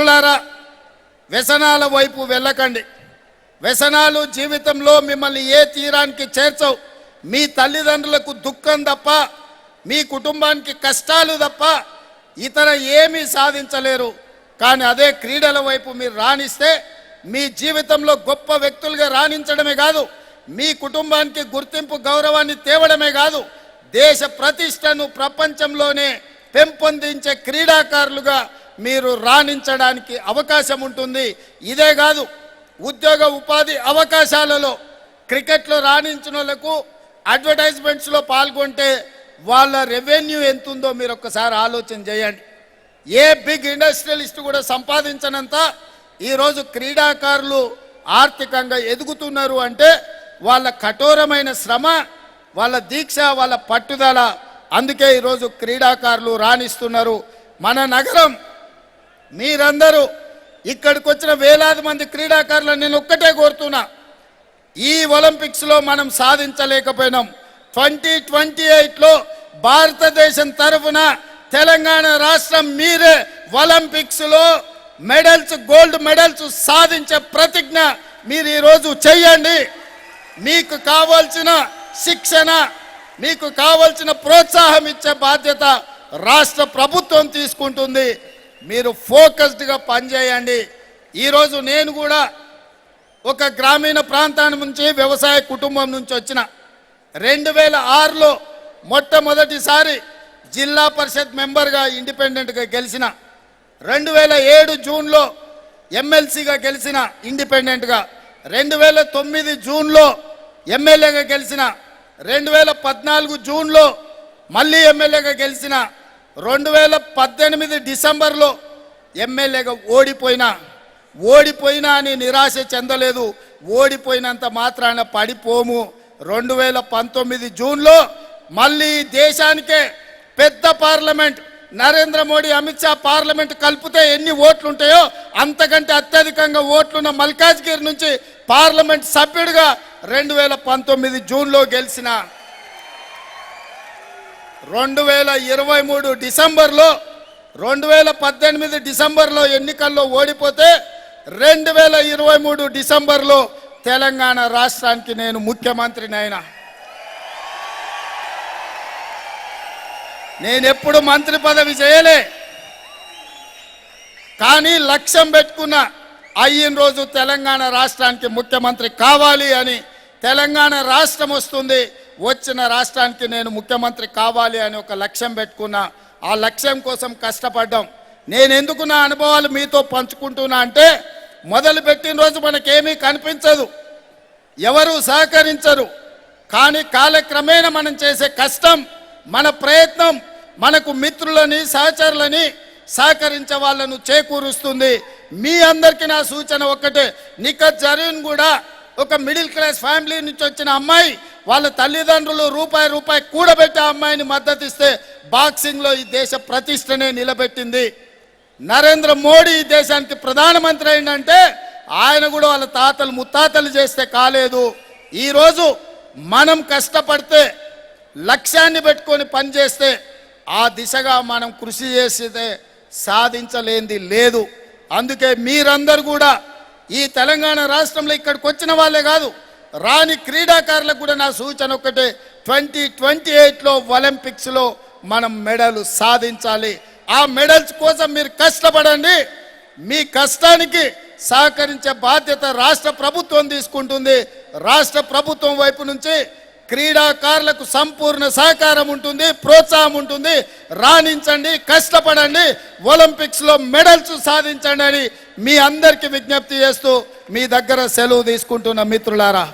మిత్రులారా వ్యసనాల వైపు వెళ్ళకండి. వ్యసనాలు జీవితంలో మిమ్మల్ని ఏ తీరానికి చేర్చవు. మీ తల్లిదండ్రులకు దుఃఖం తప్ప మీ కుటుంబానికి కష్టాలు తప్ప ఇతర ఏమీ సాధించలేరు. కానీ అదే క్రీడల వైపు మీరు రాణిస్తే మీ జీవితంలో గొప్ప వ్యక్తులుగా రాణించడమే కాదు మీ కుటుంబానికి గుర్తింపు గౌరవాన్ని తేవడమే కాదు దేశ ప్రతిష్టను ప్రపంచంలోనే పెంపొందించే క్రీడాకారులుగా మీరు రాణించడానికి అవకాశం ఉంటుంది. ఇదే కాదు ఉద్యోగ ఉపాధి అవకాశాలలో క్రికెట్లో రాణించిన వాళ్ళకు అడ్వర్టైజ్మెంట్స్లో పాల్గొంటే వాళ్ళ రెవెన్యూ ఎంత ఉందో మీరు ఒక్కసారి ఆలోచన చేయండి. ఏ బిగ్ ఇండస్ట్రియలిస్ట్ కూడా సంపాదించనంత ఈరోజు క్రీడాకారులు ఆర్థికంగా ఎదుగుతున్నారు అంటే వాళ్ళ కఠోరమైన శ్రమ వాళ్ళ దీక్ష వాళ్ళ పట్టుదల అందుకే ఈరోజు క్రీడాకారులు రాణిస్తున్నారు. మన నగరం మీరందరూ ఇక్కడికి వచ్చిన వేలాది మంది క్రీడాకారులను నేను ఒక్కటే కోరుతున్నా. ఈ ఒలింపిక్స్లో మనం సాధించలేకపోయినాం. ట్వంటీ ట్వంటీ ఎయిట్లో భారతదేశం తరఫున తెలంగాణ రాష్ట్రం మీరే ఒలింపిక్స్లో మెడల్స్ గోల్డ్ మెడల్స్ సాధించే ప్రతిజ్ఞ మీరు ఈరోజు చెయ్యండి మీకు కావాల్సిన శిక్షణ మీకు కావాల్సిన ప్రోత్సాహం ఇచ్చే బాధ్యత రాష్ట్ర ప్రభుత్వం తీసుకుంటుంది. మీరు ఫోకస్డ్గా పనిచేయండి. ఈరోజు నేను కూడా ఒక గ్రామీణ ప్రాంతాన్ని నుంచి వ్యవసాయ కుటుంబం నుంచి వచ్చిన రెండు వేల ఆరులో మొట్టమొదటిసారి జిల్లా పరిషత్ మెంబర్గా ఇండిపెండెంట్గా గెలిచిన రెండు వేల ఏడు జూన్లో ఎమ్మెల్సీగా గెలిచిన ఇండిపెండెంట్గా రెండు వేల తొమ్మిది జూన్లో ఎమ్మెల్యేగా గెలిచిన రెండు వేల పద్నాలుగు జూన్లో మళ్ళీ ఎమ్మెల్యేగా గెలిచిన రెండు వేల పద్దెనిమిది డిసెంబర్లో ఎమ్మెల్యేగా ఓడిపోయినా ఓడిపోయినా అని నిరాశ చెందలేదు. ఓడిపోయినంత మాత్రాన పడిపోము. రెండు వేల పంతొమ్మిది జూన్లో మళ్ళీ దేశానికే పెద్ద పార్లమెంట్ నరేంద్ర మోడీ అమిత్ షా పార్లమెంట్ కలిపితే ఎన్ని ఓట్లు ఉంటాయో అంతకంటే అత్యధికంగా ఓట్లున్న మల్కాజ్గిరి నుంచి పార్లమెంట్ సభ్యుడిగా రెండు వేల పంతొమ్మిది జూన్లో గెలిచిన రెండు వేల ఇరవై మూడు డిసెంబర్లో రెండు వేల పద్దెనిమిది డిసెంబర్లో ఎన్నికల్లో ఓడిపోతే రెండు వేల ఇరవై మూడు డిసెంబర్లో తెలంగాణ రాష్ట్రానికి నేను ముఖ్యమంత్రిని అయినా నేనెప్పుడు మంత్రి పదవి చేయలే. కానీ లక్ష్యం పెట్టుకున్న అయిన రోజు తెలంగాణ రాష్ట్రానికి ముఖ్యమంత్రి కావాలి అని తెలంగాణ రాష్ట్రం వస్తుంది. వచ్చిన రాష్ట్రానికి నేను ముఖ్యమంత్రి కావాలి అని ఒక లక్ష్యం పెట్టుకున్నా ఆ లక్ష్యం కోసం కష్టపడ్డాం. నేను ఎందుకు నా అనుభవాలు మీతో పంచుకుంటున్నా అంటే మొదలు పెట్టిన రోజు మనకేమీ కనిపించదు. ఎవరు సహకరించరు. కానీ కాలక్రమేణా మనం చేసే కష్టం మన ప్రయత్నం మనకు మిత్రులని సహచరులని సహకరించే వాళ్ళను చేకూరుస్తుంది. మీ అందరికీ నా సూచన ఒక్కటే. నిఖత్ జరీన్ కూడా ఒక మిడిల్ క్లాస్ ఫ్యామిలీ నుంచి వచ్చిన అమ్మాయి వాళ్ళ తల్లిదండ్రులు రూపాయి రూపాయి కూడబెట్టి అమ్మాయిని మద్దతిస్తే బాక్సింగ్లో ఈ దేశ ప్రతిష్టనే నిలబెట్టింది. నరేంద్ర మోడీ ఈ దేశానికి ప్రధానమంత్రి అయిందంటే ఆయన కూడా వాళ్ళ తాతలు ముత్తాతలు చేస్తే కాలేదు. ఈరోజు మనం కష్టపడితే లక్ష్యాన్ని పెట్టుకొని పనిచేస్తే ఆ దిశగా మనం కృషి చేస్తే సాధించలేంది లేదు. అందుకే మీరందరూ కూడా ఈ తెలంగాణ రాష్ట్రంలో ఇక్కడికి వచ్చిన వాళ్ళే కాదు రాని క్రీడాకారులకు కూడా నా సూచన ఒకటే ట్వంటీ ట్వంటీ ఎయిట్లో ఒలింపిక్స్లో మనం మెడల్ సాధించాలి. ఆ మెడల్స్ కోసం మీరు కష్టపడండి. మీ కష్టానికి సహకరించే బాధ్యత రాష్ట్ర ప్రభుత్వం తీసుకుంటుంది. రాష్ట్ర ప్రభుత్వం వైపు నుంచి క్రీడాకారులకు సంపూర్ణ సహకారం ఉంటుంది ప్రోత్సాహం ఉంటుంది. రాణించండి కష్టపడండి. ఒలింపిక్స్లో మెడల్స్ సాధించండి అని మీ అందరికీ విజ్ఞప్తి చేస్తూ మీ దగ్గర సెలవు తీసుకుంటున్న మిత్రులారా.